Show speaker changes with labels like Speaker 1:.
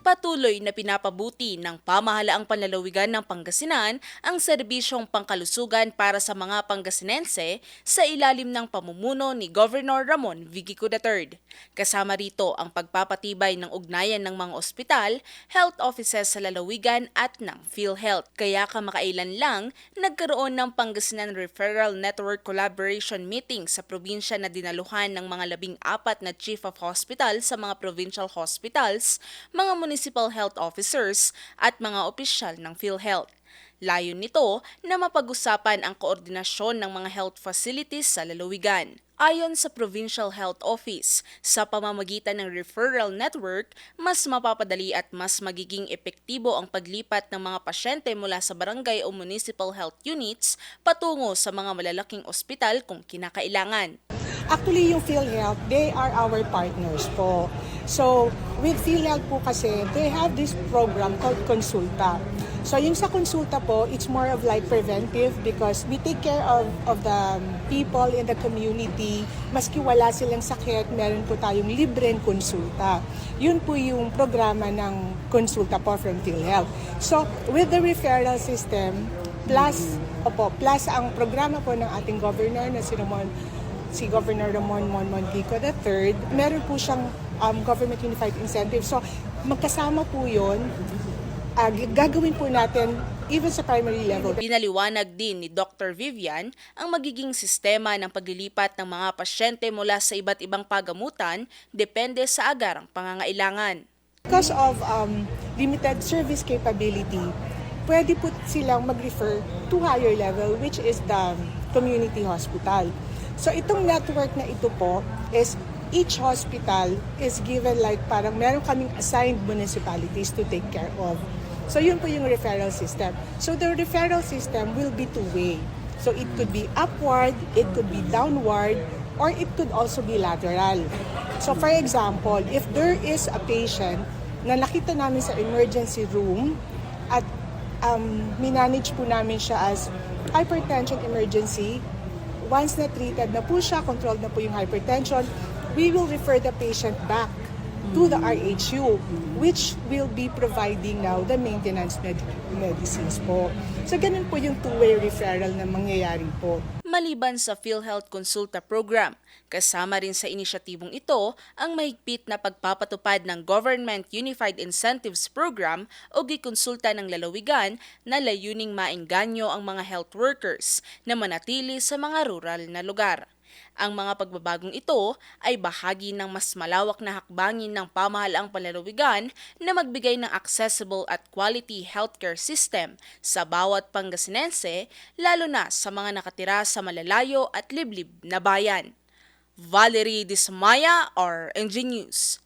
Speaker 1: Patuloy na pinapabuti ng pamahalaang panlalawigan ng Pangasinan ang serbisyong pangkalusugan para sa mga Pangasinense sa ilalim ng pamumuno ni Governor Ramon Vigico III. Kasama rito ang pagpapatibay ng ugnayan ng mga ospital, health offices sa lalawigan at ng PhilHealth. Kaya kamakailan lang, nagkaroon ng Pangasinan Referral Network Collaboration Meeting sa probinsya na dinaluhan ng mga labing apat na Chief of Hospital sa mga provincial hospitals, mga municipal health officers at mga opisyal ng PhilHealth. Layon nito na mapag-usapan ang koordinasyon ng mga health facilities sa lalawigan. Ayon sa Provincial Health Office, sa pamamagitan ng referral network, mas mapapadali at mas magiging epektibo ang paglipat ng mga pasyente mula sa barangay o municipal health units patungo sa mga malalaking ospital kung kinakailangan.
Speaker 2: Actually, yung PhilHealth, they are our partners po. So, with PhilHealth po kasi, they have this program called Consulta. So, yung sa Consulta po, it's more of like preventive because we take care of, of the people in the community. Maski wala silang sakit, meron po tayong libreng konsulta. Yun po yung programa ng Consulta po from PhilHealth. So, with the referral system, plus, opo, plus ang programa po ng ating governor na si Ramon si Governor Ramon Mon Montico III, meron po siyang um, Government Unified Incentive. So, magkasama po yun. G- gagawin po natin even sa primary level.
Speaker 1: Pinaliwanag din ni Dr. Vivian ang magiging sistema ng paglilipat ng mga pasyente mula sa iba't ibang pagamutan depende sa agarang pangangailangan.
Speaker 2: Because of um, limited service capability, pwede po silang mag-refer to higher level which is the community hospital. So itong network na ito po is each hospital is given like parang meron kaming assigned municipalities to take care of. So yun po yung referral system. So the referral system will be two-way. So it could be upward, it could be downward, or it could also be lateral. So for example, if there is a patient na nakita namin sa emergency room at um, minanage po namin siya as hypertension emergency, once na treated na po siya, controlled na po yung hypertension, we will refer the patient back to the RHU, which will be providing now the maintenance med- medicines po. So, ganun po yung two-way referral na mangyayari po.
Speaker 1: Maliban sa PhilHealth Consulta Program, kasama rin sa inisyatibong ito ang mahigpit na pagpapatupad ng Government Unified Incentives Program o gikonsulta ng lalawigan na layuning maengganyo ang mga health workers na manatili sa mga rural na lugar. Ang mga pagbabagong ito ay bahagi ng mas malawak na hakbangin ng pamahalaang panlalawigan na magbigay ng accessible at quality healthcare system sa bawat Pangasinense, lalo na sa mga nakatira sa malalayo at liblib na bayan. Valerie Dismaya, RNG News.